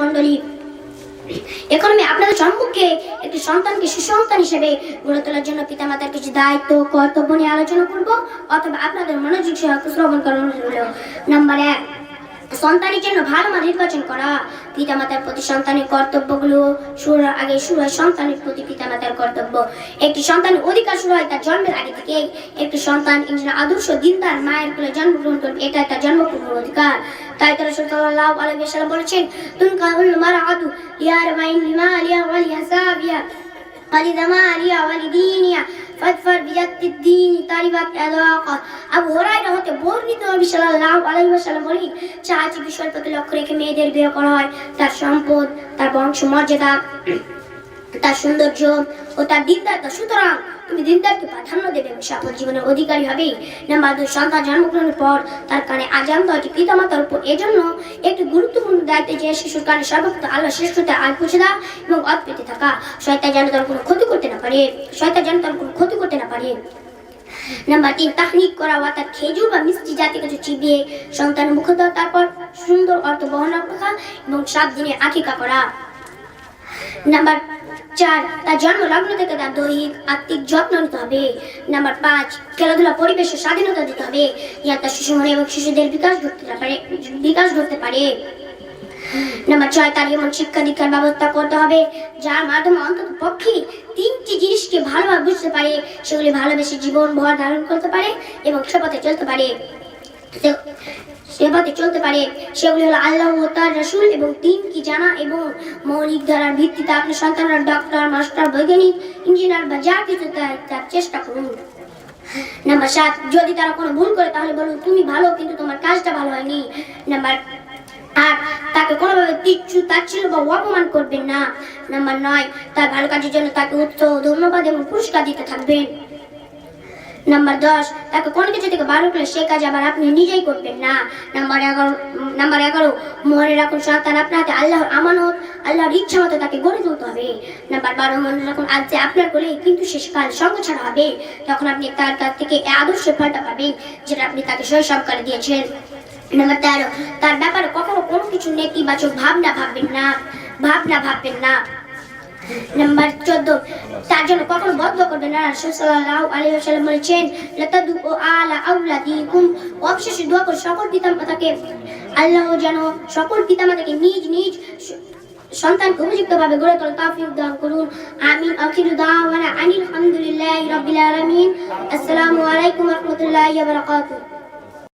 মণ্ডলী। এখন আমি আপনাদের সম্মুখে একটি সন্তানকে সুসন্তান হিসেবে গড়ে তোলার জন্য পিতামাতার কিছু দায়িত্ব, কর্তব্য নিয়ে আলোচনা করব, অথবা আপনাদের মনোযোগ সহ শ্রবণ করানো হলো। নাম্বার এক সন্তানের জন্য ভালো মা নির্বাচন করা। পিতা মাতার প্রতি সন্তানের কর্তব্যগুলো শুরুর আগে শুরু হয় সন্তানের প্রতি পিতা মাতার কর্তব্য। একটি সন্তান অধিকার শুরু হয় তার জন্মের আগে থেকে একটি সন্তান একজন আদর্শ দিনদার মায়ের কোলে জন্মগ্রহণ করবে এটা তার জন্মপূর্ণ অধিকার। তাই তারা সাল্লাল্লাহু আলাইহি ওয়াসাল্লাম বলেছেন, তুন কাহুল মারআতু লিয়া রাইন লিমা লিয়া ওয়া লিহাসাবিয়া ওয়া লিদামা লিয়া ওয়া বিদ্দিন তালিবাত এলাকাত আবু লক্ষ্য রেখে মেয়েদের বিয়ে করা হয় তার সম্পদ, তার বংশ, মর্যাদা, তার সৌন্দর্য ও তার দিনদারতা সুতরাং তুমি দিনদারকে প্রাধান্য দেবে এবং সফল জীবনের অধিকারী হবে নাম্বার দুই, সন্তান জন্মগ্রহণের পর তার কানে আজান দেওয়াটি পিতামাতার উপর। এজন্য একটি গুরুত্বপূর্ণ দায়িত্ব যে শিশুর কানে সর্বপ্রত আল্লাহ শ্রেষ্ঠতা আর পুষে দেওয়া এবং অৎপেতে থাকা, শয়তান যেন তার কোনো ক্ষতি করতে না পারে। শয়তান যেন তার কোনো ক্ষতি করতে না পারে। নাম্বার তিন তাহনিক করা অর্থাৎ খেজুর বা মিষ্টি জাতীয় কিছু চিবিয়ে সন্তানের মুখ দেওয়া, তারপর সুন্দর অর্থ বহন রাখা এবং সাত দিনে আকিকা করা। নাম্বার চার, তার জন্ম লগ্ন থেকে তার দৈহিক, আত্মিক যত্ন নিতে হবে। নাম্বার পাঁচ, খেলাধুলা পরিবেশের স্বাধীনতা দিতে হবে। যাতে তার শিশু মনে এবং শিশুদের বিকাশ ঘটতে পারে, বিকাশ ঘটতে পারে। নাম্বার ছয়, তার এমন শিক্ষা দীক্ষার ব্যবস্থা করতে হবে, যার মাধ্যমে অন্তত পক্ষে তিনটি জিনিসকে ভালোভাবে বুঝতে পারে, সেগুলি ভালোবেসে জীবন ভর ধারণ করতে পারে এবং সে চলতে পারে। সে- সে চলতে পারে। সেগুলি হলো আল্লাহ এবং কি জানা এবং মৌলিক ধারার ভিত্তিতে আপনি সন্তানরা ডক্টর মাস্টার, বৈজ্ঞানিক, ইঞ্জিনিয়ার বা যা কিছু তার- চেষ্টা করুন। নাম্বার সাত, যদি তারা কোনো ভুল করে তাহলে বলুন, তুমি ভালো, কিন্তু তোমার কাজটা ভালো হয়নি। নাম্বার আট, তাকে কোনোভাবে তিচ্ছু তাচ্ছিল্য বা অপমান করবেন না। নাম্বার নয়, তার ভালো কাজের জন্য তাকে উৎসাহ, ধন্যবাদ এবং পুরস্কার দিতে থাকবেন। নাম্বার দশ তাকে কোনো কিছু থেকে বারো করলে সে কাজ আবার আপনি নিজেই করবেন না। নাম্বার এগারো নাম্বার এগারো মনে রাখুন সন্তান আপনার হাতে, আল্লাহর আমানত, আল্লাহর ইচ্ছা মতো তাকে গড়ে তুলতে হবে। নাম্বার বারো মনে রাখুন, আজ যে আপনার কোলে কিন্তু শেষকাল সঙ্গ ছাড়া হবে। তখন আপনি তার কাছ থেকে আদর্শ ফলটা পাবেন, যেটা আপনি তাকে শৈশবকালে দিয়েছেন। নাম্বার তেরো, তার ব্যাপারে কখনো কোনো কিছু নেতিবাচক ভাবনা ভাববেন না, ভাবনা ভাববেন না। নাম্বার চোদ্দ। তার জন্য কখনো বদ্ধ করবেন না। রাসূল সাল্লাল্লাহু আলাইহি ওয়াসাল্লাম বলেছেন লাতাদু আলা আউলাদিকুম অবশেষে দোয়া করে সকল পিতামাতাকে আল্লাহ যেন সকল পিতামাতাকে নিজ নিজ স- সন্তানকে উপযুক্তভাবে গড়ে তোলা তৌফিক দান করুন। আমিন। আখিরু দাওয়ানা আনিল হামদুলিল্লাহি রাব্বিল আলামিন। আসসালামু আলাইকুম ওয়া রাহমাতুল্লাহি ওয়া বারাকাতুহু।